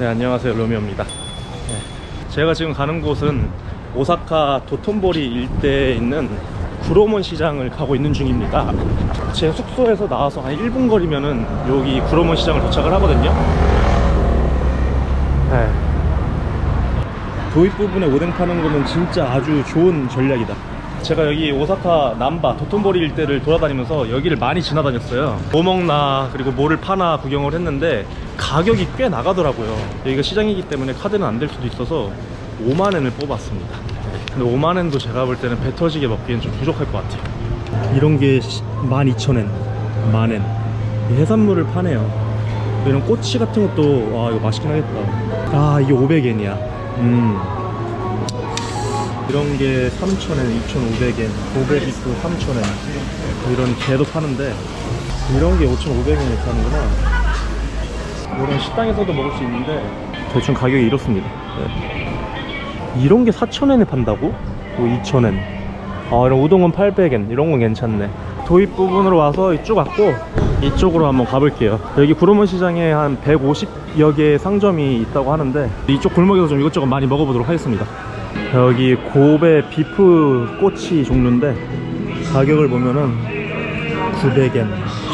네 안녕하세요. 로미오입니다. 네, 제가 지금 가는 곳은 오사카 도톤보리 일대에 있는 구로몬 시장을 가고 있는 중입니다. 제 숙소에서 나와서 한 1분 거리면은 여기 구로몬 시장을 도착을 하거든요. 네. 도입 부분에 오뎅 파는 거는 진짜 아주 좋은 전략이다. 제가 여기 오사카 남바 도톤보리 일대를 돌아다니면서 여기를 많이 지나다녔어요. 뭐 먹나 그리고 뭐를 파나 구경을 했는데 가격이 꽤 나가더라고요. 여기가 시장이기 때문에 카드는 안 될 수도 있어서 5만엔을 뽑았습니다. 근데 5만엔도 제가 볼 때는 배 터지게 먹기엔 좀 부족할 것 같아요. 이런 게 12,000엔 만엔. 해산물을 파네요. 이런 꼬치 같은 것도 와 이거 맛있긴 하겠다. 아 이게 500엔이야. 음. 이런 게 3,000엔, 2,500엔, 고베비프 3,000엔. 이런 게도 파는데 이런 게 5,500엔에 파는구나 이런 식당에서도 먹을 수 있는데 대충 가격이 이렇습니다. 네. 이런 게 4,000엔에 판다고? 또 2,000엔. 아 이런 우동은 800엔. 이런 건 괜찮네. 도입 부분으로 와서 이쪽 왔고 이쪽으로 한번 가볼게요. 여기 구로문 시장에 한 150여 개의 상점이 있다고 하는데 이쪽 골목에서 좀 이것저것 많이 먹어보도록 하겠습니다. 여기 고베 비프 꼬치 종류인데 가격을 보면은 900엔,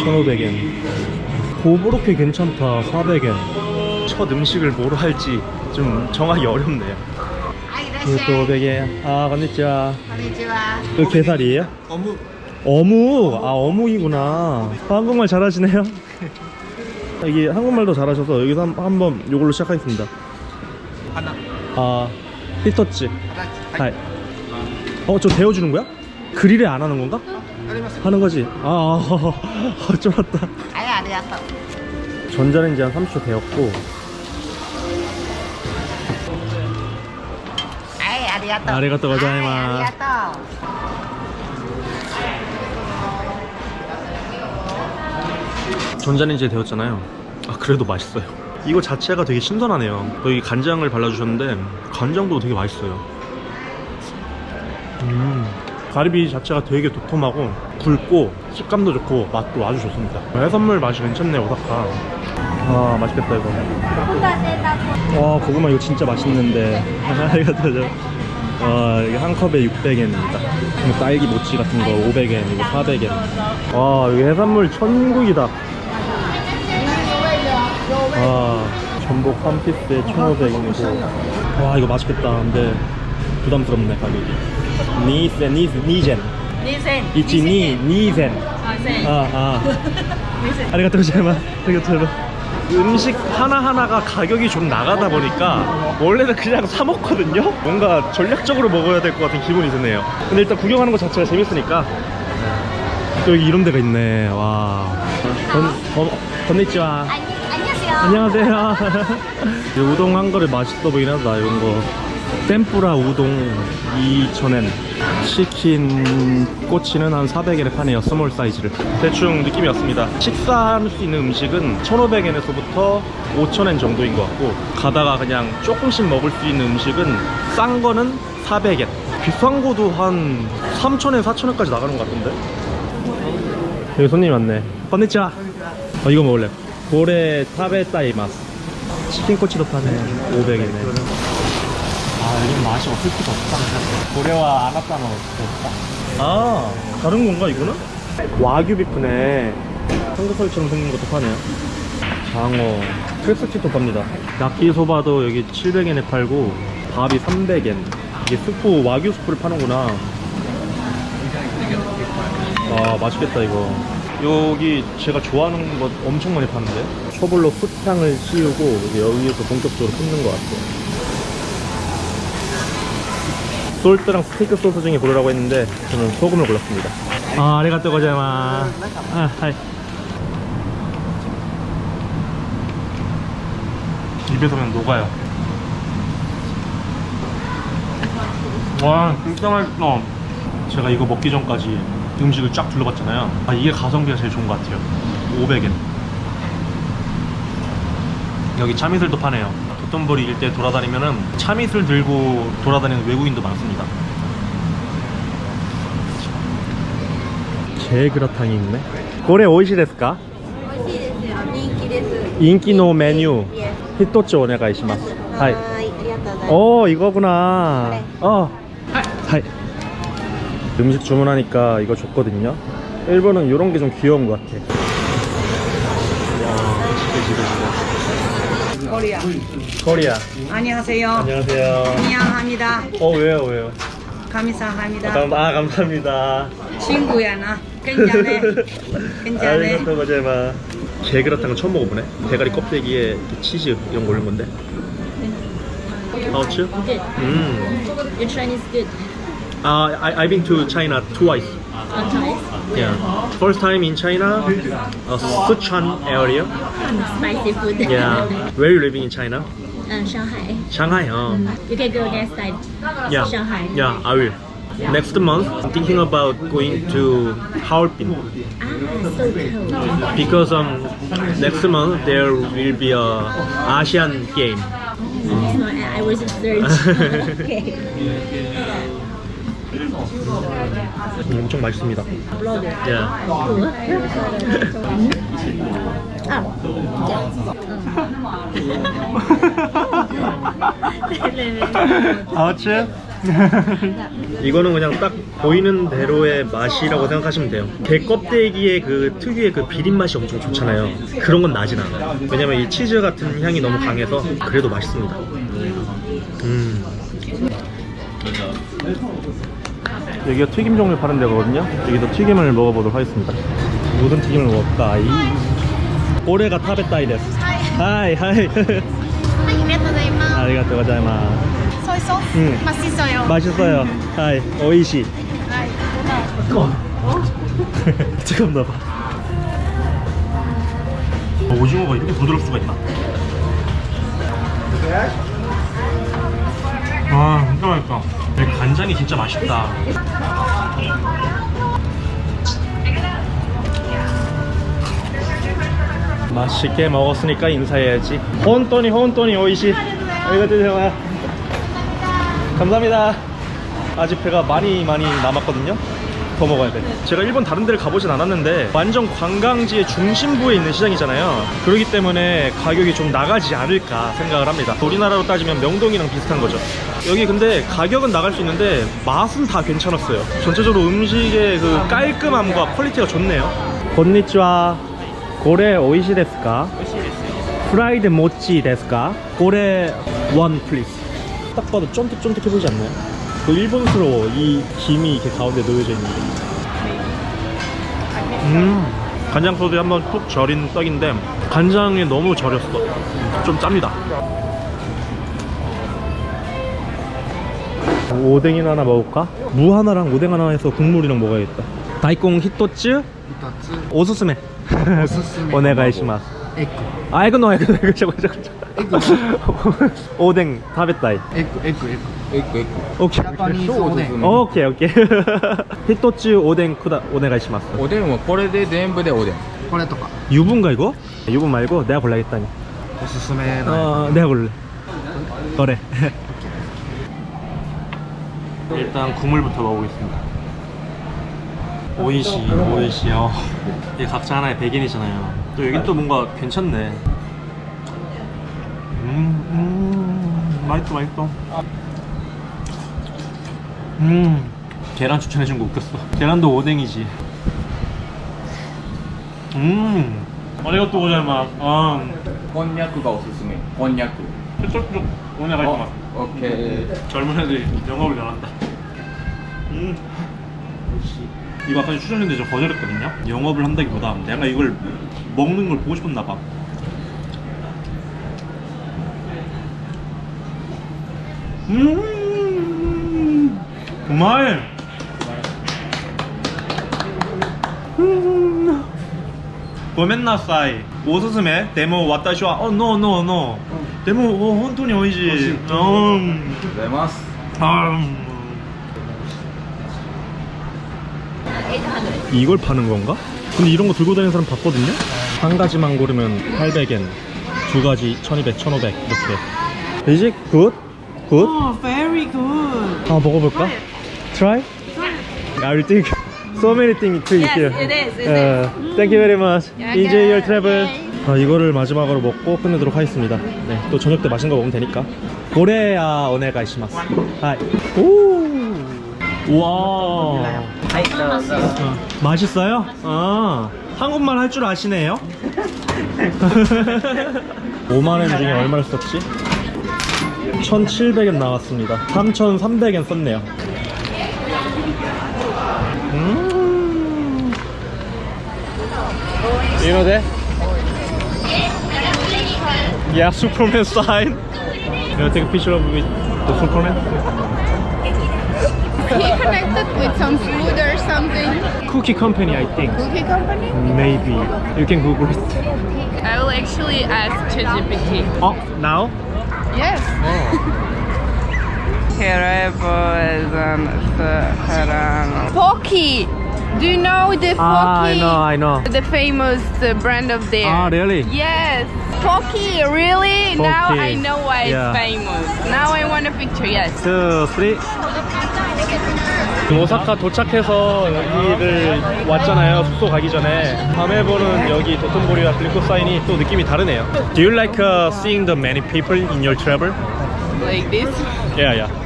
1500엔 고브로케 괜찮다 400엔. 첫 음식을 뭐로 할지 좀 정하기 어렵네요. 이것도 500엔. 아 건니치와. 이거 게살이에요? 어묵. 어묵! 아 어묵이구나. 한국말 잘하시네요. 이게 한국말도 잘하셔서 여기서 한번 요걸로 시작하겠습니다. 하나. 아 히터치. 하이. 어저 데워주는 거야? 그릴에 안 하는 건가? 아, 하는 거지? 아, 아, 아, 아 쫄았다. 말이라서 전자레인지 한 30초 되었고. 아이 아리가또. 아리가또 가자이마. 아리가또. 전자레인지에 되었잖아요. 아 그래도 맛있어요. 이거 자체가 되게 신선하네요. 여기 간장을 발라주셨는데 간장도 되게 맛있어요. 음. 가리비 자체가 되게 도톰하고 굵고 식감도 좋고 맛도 아주 좋습니다. 해산물 맛이 괜찮네 오사카. 아 맛있겠다 이거. 와 고구마 이거 진짜 맛있는데. 이거 더와 이게 한 컵에 600엔입니다. 딸기 모찌 같은 거 500엔 이거 400엔. 와 여기 해산물 천국이다. 와 전복 한 피스에 1,500엔이고. 와 이거 맛있겠다. 근데 부담스럽네 가격이 니센 니스 니젠 2000 이치 니 니센 2000 아아 아리가또 고자이마스 아리가또 고자이마스 음식 하나하나가 가격이 좀 나가다 보니까 원래는 그냥 사 먹거든요? 뭔가 전략적으로 먹어야 될 것 같은 기분이 드네요. 근데 일단 구경하는 것 자체가 재밌으니까. 또 여기 이런 데가 있네. 와. 건, 건, 건니치와 안녕하세요. 안녕하세요. 이 우동 한 그릇 맛있어 보이긴 하다. 이런 거. 템뿌라 우동 2,000엔. 치킨 꼬치는 한 400엔에 파네요. 스몰 사이즈를. 대충 느낌이 왔습니다. 식사할 수 있는 음식은 1,500엔에서부터 5,000엔 정도인 것 같고, 가다가 그냥 조금씩 먹을 수 있는 음식은 싼 거는 400엔. 비싼 거도 한 3,000엔, 4,000엔까지 나가는 것 같던데? 여기 손님 왔네. 건니치와. 어, 이거 먹을래. 고래 타베 사이마스. 치킨 꼬치도 파네. 500엔에. 아, 여기는 맛이 없을 수가 없다. 고래와 아가따는 없다. 아, 다른 건가, 이거는? 와규 비프네. 삼겹살처럼 생긴 것도 파네요. 장어. 크레스치도 팝니다. 야끼소바도 여기 700엔에 팔고, 밥이 300엔. 이게 스프, 와규 스프를 파는구나. 아 맛있겠다 이거 여기 제가 좋아하는 것 엄청 많이 파는데 초벌로 숯향을 씌우고 이제 여기에서 본격적으로 굽는 것 같아요 솔트랑 스테이크 소스 중에 고르라고 했는데 저는 소금을 골랐습니다. 아 아리가또 고자이마. 아 하이. 입에서 그냥 녹아요. 와 진짜 맛있어 제가 이거 먹기 전까지 음식을 쫙 둘러봤잖아요. 아 이게 가성비가 제일 좋은 것 같아요. 500엔. 여기 차미슬도 파네요 도톤보리 일대 돌아다니면은 차미슬 들고 돌아다니는 외국인도 많습니다 제그라탕이 있네 고래 오이시 데스까? 美味しいですよ。人気です。 인기노 메뉴 いえ 히토츠 오네가이시마스. 하이. はい、ありがとうございます。 오 이거구나. 네. 어. 하이. 음식 주문하니까 이거 줬거든요. 일본은 이런 게 좀 귀여운 것 같아. 코리아. 코리아. 안녕하세요. 안녕하세요. 미안합니다. 어 왜요 왜요? 감사합니다. 감, 아 감사합니다. 친구야 나. 괜찮네. 괜찮네. 아리가토 고자이마. 게그라탕은 처음 먹어보네. 대가리 껍데기에 이렇게 치즈 이런 거 올린 건데. 하우츠? Good. 음. Your Chinese good. Uh, I, I've been to China twice. Yeah. First time in China, uh, Sichuan area. Spicy food. Yeah. Where you living in China? uh, Shanghai. Shanghai. Oh. You can go next time. Yeah. Shanghai. Yeah, I will. Next month, I'm thinking about going to Harbin Ah, so cool. because um next month there will be a Asian game. So I, was in search. okay. 음, 엄청 맛있습니다. Cool. 아츠? 이거는 그냥 딱 보이는 대로의 맛이라고 생각하시면 돼요. 게 껍데기의 그 특유의 그 비린 맛이 엄청 좋잖아요. 그런 건 나진 않아요. 왜냐면 이 치즈 같은 향이 너무 강해서 그래도 맛있습니다. 음. 여기가 튀김 종류 파는 데거든요. 여기서 튀김을 먹어보도록 하겠습니다. 무슨 튀김을 먹을까? 이. 꼬레가 타베타 이래스 하이 하이. 아리가또 고자이마스 소이소? 응. 맛있어요. 맛있어요. 하이 오이시. 뜨거워 뜨겁나 봐. 오징어가 이렇게 부드럽 수가 있나? 네. 아, 진짜 맛있다. 이 간장이 진짜 맛있다. 맛있게 먹었으니까 인사해야지. 혼돈이 혼돈이 오이시. 이거 드세요. 감사합니다. 아직 배가 많이 많이 남았거든요. 더 먹어야 돼. 제가 일본 다른 데를 가보진 않았는데 완전 관광지의 중심부에 있는 시장이잖아요. 그렇기 때문에 가격이 좀 나가지 않을까 생각을 합니다. 우리나라로 따지면 명동이랑 비슷한 거죠. 여기 근데 가격은 나갈 수 있는데 맛은 다 괜찮았어요. 전체적으로 음식의 그 깔끔함과 퀄리티가 좋네요. 건니치와 고래 오이시 데스까? 프라이드 모찌 데스까? 고래 원 플리즈. 딱 봐도 쫀득쫀득해 보이지 않나요? 그 일본스러워 이 김이 이렇게 가운데 놓여져 있는 게. 음 간장 소스에 한번 푹 절인 떡인데 간장에 너무 절였어. 좀 짭니다. 오뎅이나 하나 먹을까? 무 하나랑 오뎅 하나 해서 국물이랑 먹어야겠다. 다이콩 히토츠 2つ 오스스메. おすすめ 오네가이시마스. エッグ 아, 이거 넣어, 이거 넣어, 이거 저거, 저거, 저거. 오뎅, 다베타이. エッグエッグエッグエッグエッ 오케이. ジャパニーズおでん 오케이, 오케이. 히토츠 오뎅 쿠다, 오네가이시마스. おでんはこれで全部でおでんこれとか 유부인가, 이거? 유부 말고 내가 골라야겠다니. おすすめの 어, 내가 고를래. 그래. 일단 국물부터 먹어보겠습니다. 오이시, 오이시요. 이게 각자 하나의 백인이잖아요. 또 여긴 또 뭔가 괜찮네. 음, 음, 맛있어, 맛있어. 음, 계란 추천해준 거 웃겼어. 계란도 오뎅이지. 음, 아리가또 고자이마. 아, こんにゃくがおすすめこんにゃく 쭉쭉 오네가이시마스. オ ッケー 젊은 애들이 영업을 잘한다. 음. 이거 아까 추천했는데 저 거절했거든요. 영업을 한다기보다 내가 이걸 먹는 걸 보고 싶었나 봐. 음. 우마이. 음. ごめんなさいおすすめでも私はお no no no でもお本当に美味しいうんございます 음. 이걸 파는 건가? 근데 이런 거 들고 다니는 사람 봤거든요? 한 가지만 고르면 800엔 두 가지 1200, 1500 이렇게 Is it good? Good? Oh, very good. 한번 먹어볼까? Try? I will think so many things to eat Yes, here. it is, it Uh, Thank you very much. Enjoy your travel. 자, 이거를 마지막으로 먹고 끝내도록 하겠습니다. 네, 또 저녁 때 맛있는 거 먹으면 되니까. 고래야 오네가 이시마스. 하이. 오. 와. 어, 맛있어요? 아, 한국말 할 줄 아시네요? 5만원 중에 얼마를 썼지? 1,700엔 나왔습니다. 3,300엔 썼네요. 음. You know that? Yeah, Superman sign. You want to take a picture of with the Superman? He connected with some food or something. Cookie company, I think. Cookie company? Maybe. You can Google it. I will actually ask ChatGPT. Oh, now? Yes. Oh. Pocky. Do you know the Pocky? Ah, I know, I know. The famous uh, brand of there. Ah, really? Yes. Pocky, really? Now Pocky. I know why Yeah. it's famous. Now I want a picture, yes. two, three. 오사카 도착해서 여기를 왔잖아요. 숙소 가기 전에. 밤에 보는 여기 도톤보리와 블리코 사인이 또 느낌이 다르네요. Do you like uh, seeing the many people in your travel? Like this. Yeah, yeah.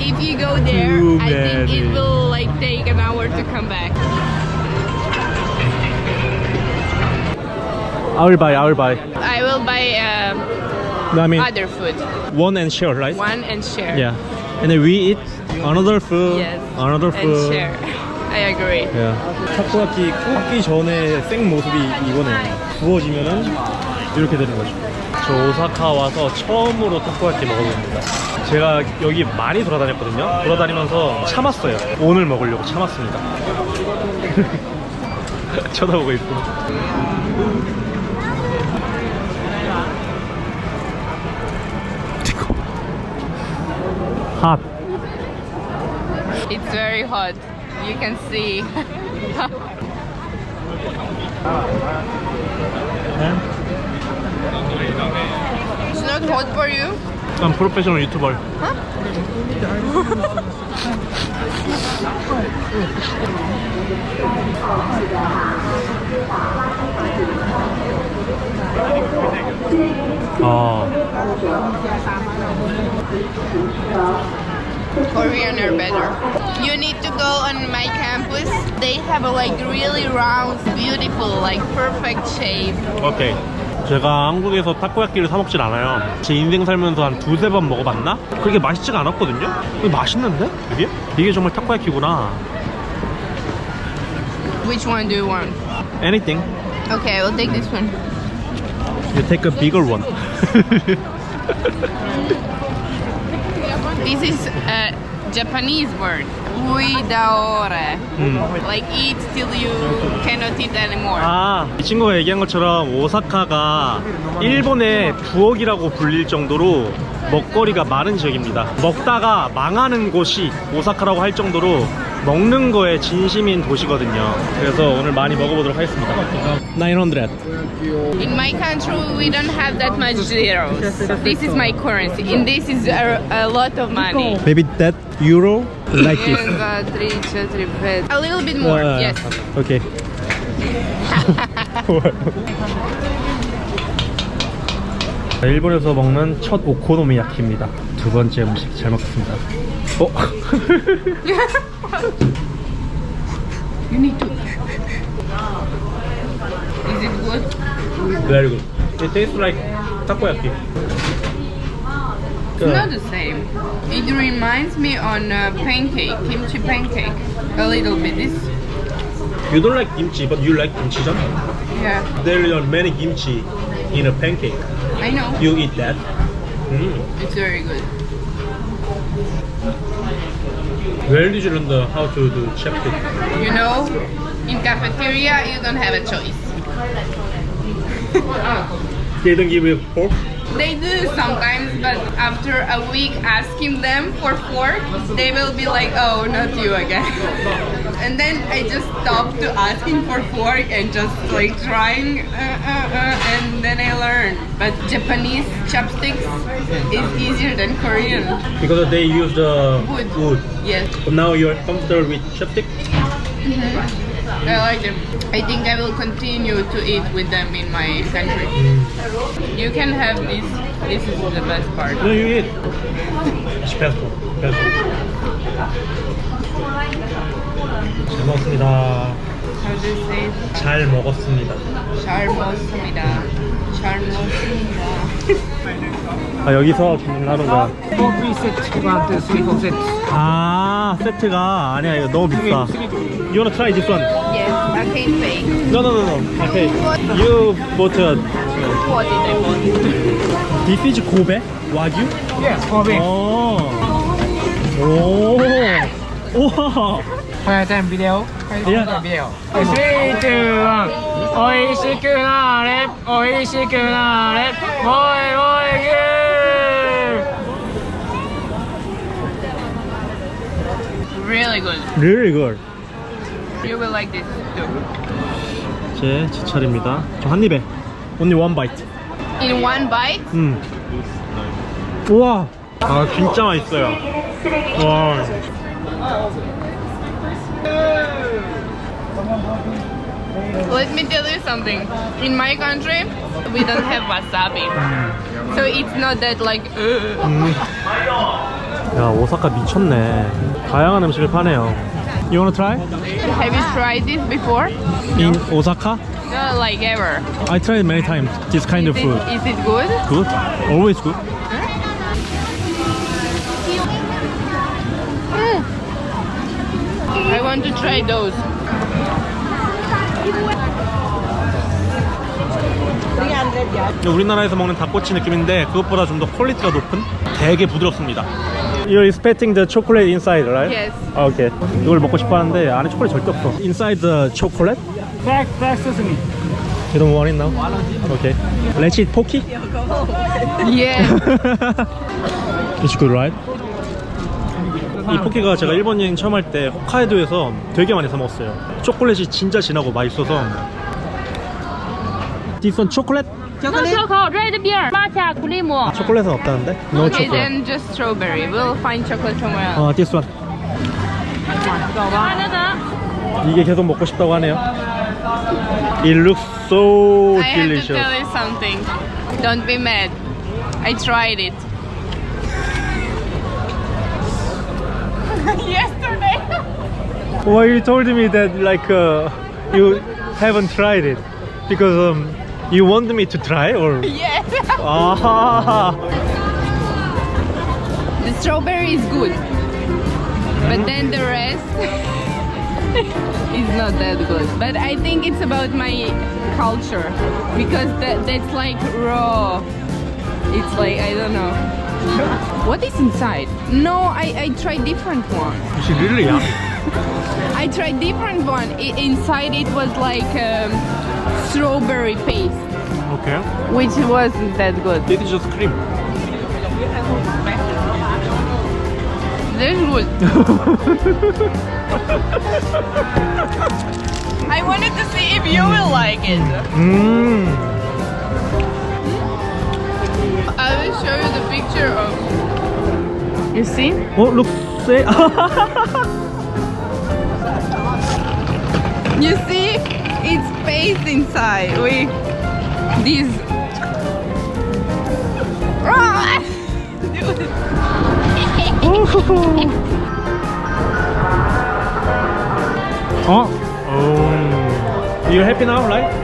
If you go there, Too I think many. it will like take an hour to come back. I will buy, I will buy. I will buy um, No, I mean, other food. one and share, right? One and share. Yeah. And then we eat another food, Yes. another And food. share. I agree. 야, 타코야키 굽기 전에 생 모습이 이거네요. 구워지면은 이렇게 되는 거죠. 저 오사카 와서 처음으로 타코야키 먹어봅니다. 제가 여기 많이 돌아다녔거든요. 돌아다니면서 참았어요. 오늘 먹으려고 참았습니다. 쳐다보고 있고. 핫. It's very hot. You can see. It's not hot for you? I'm professional YouTuber. Huh? oh. Korean are better. You need to go on my campus. They have a like really round, beautiful, like perfect shape. Okay. 제가 한국에서 타코야끼를 사 먹진 않아요. 제 인생 살면서 한 두세 번 먹어봤나? 그렇게 맛있지가 않았거든요? 이게 맛있는데? 이게? 이게 정말 타코야끼구나. Which one do you want? Anything. Okay, I will take this one. You take a bigger one. This is a Japanese word. Uidaore. 음. Like eat till you cannot eat anymore. 아, 이 친구가 얘기한 것처럼 오사카가 일본의 부엌이라고 불릴 정도로 먹거리가 많은 지역입니다. 먹다가 망하는 곳이 오사카라고 할 정도로 먹는 거에 진심인 도시거든요. 그래서 오늘 많이 먹어보도록 하겠습니다. 900. In my country, we don't have that much zeros. This is my currency. In this is a, a lot of money. Maybe that euro like this. One, two, three, four, three, five. A little bit more, 아, yes. 오케이. 일본에서 먹는 첫 오코노미야키입니다. 두 번째 음식 잘 먹겠습니다. 어? You need to. Is it good? Very good. It tastes like takoyaki. It's not the same. It reminds me on uh, pancake, kimchi pancake. A little bit. This, You don't like kimchi, but you like kimchijan? yeah. There are many kimchi in a pancake. I know. You eat that? Mm. It's very good. Where did you learn the, how to do chapstick? You know, in cafeteria you don't have a choice. They don't give you fork? They do sometimes, but after a week asking them for fork, they will be like, "Oh, not you again." and then I just stopped to asking for fork and just like trying, uh, uh, uh, and then I learned. But Japanese chopsticks is easier than Korean. Because they use the Wood. wood. Yes. But now you're comfortable with chopstick? I like them. I think I will continue to eat with them in my country. You can have this. This is the best part. No, you eat. It's pesto. Pesto. 잘 먹었습니다. How do you say? it? 잘 먹었습니다. 잘 먹었습니다. 잘 먹었습니다. 아 여기서 주문을 하는 거야. 뽀삐 세트가 한테 수리콘 세트. 아 세트가 아니야 이거 너무 비싸. You wanna try this one? I can't pay. No, no, no, no. I pay. You bought a. What did I bought? This is Kobe Wagyu. Yes, Kobe. Oh. Oh. Wow. 화장 비디오. 화장 비디오. 스위트왕. 오이시쿠나 랩. 오이시쿠나 랩. 모이 모이 유. Really good. Really good. You will like this too. 제 지찰입니다. 저 한 입에. Only one bite. In one bite, 음. 우와. 아 진짜 맛있어요. 와. let me tell you something. In my country, we don't have wasabi. So it's not that like. uh, 음. 야 오사카 미쳤네. 다양한 음식을 파네요. You wanna try? Have you tried this before? In Osaka? No, like ever. I tried many times this kind of is, food. It, is it good? Good? Always good. I want to try those. 우리나라에서 먹는 닭꼬치 느낌인데 그것보다 좀 더 퀄리티가 높은 되게 부드럽습니다. You're expecting the chocolate inside, right? Yes. 아, 오케이. 이걸 먹고 싶어 하는데 안에 초콜릿 절대 없어. Inside the chocolate? 백, 백 스승님 You don't want it now? Okay. Let's eat pocky? Yeah. It's good, right? 이 포키가 제가 일본 여행 처음 할 때 홋카이도에서 되게 많이 사 먹었어요. 초콜릿이 진짜 진하고 맛있어서. This one chocolate? No chocolate, red beer, matcha, cream. 초콜릿은 없다는데? No okay, chocolate. then just strawberry. We'll find chocolate somewhere else. 어, this one. 이게 계속 먹고 싶다고 하네요. It looks so I have to delicious. tell you something. Don't be mad. I tried it. Yesterday. Why you told me that like uh, you haven't tried it? Because um, you want me to try or? yes. 아. The strawberry is good. But then the rest is not that good. But I think it's about my culture because that that's like raw. It's like I don't know. What is inside? No, I, I tried different one. It's really yummy. I tried different one. Inside it was like um, strawberry paste, Okay. which wasn't that good. This is just cream. This good. I wanted to see if you will like it. 음. I will show you the picture of. You see? Oh, 어, looks say. You see? It's paste inside with these. Ah! Dude. 어? 오. You happy now, right?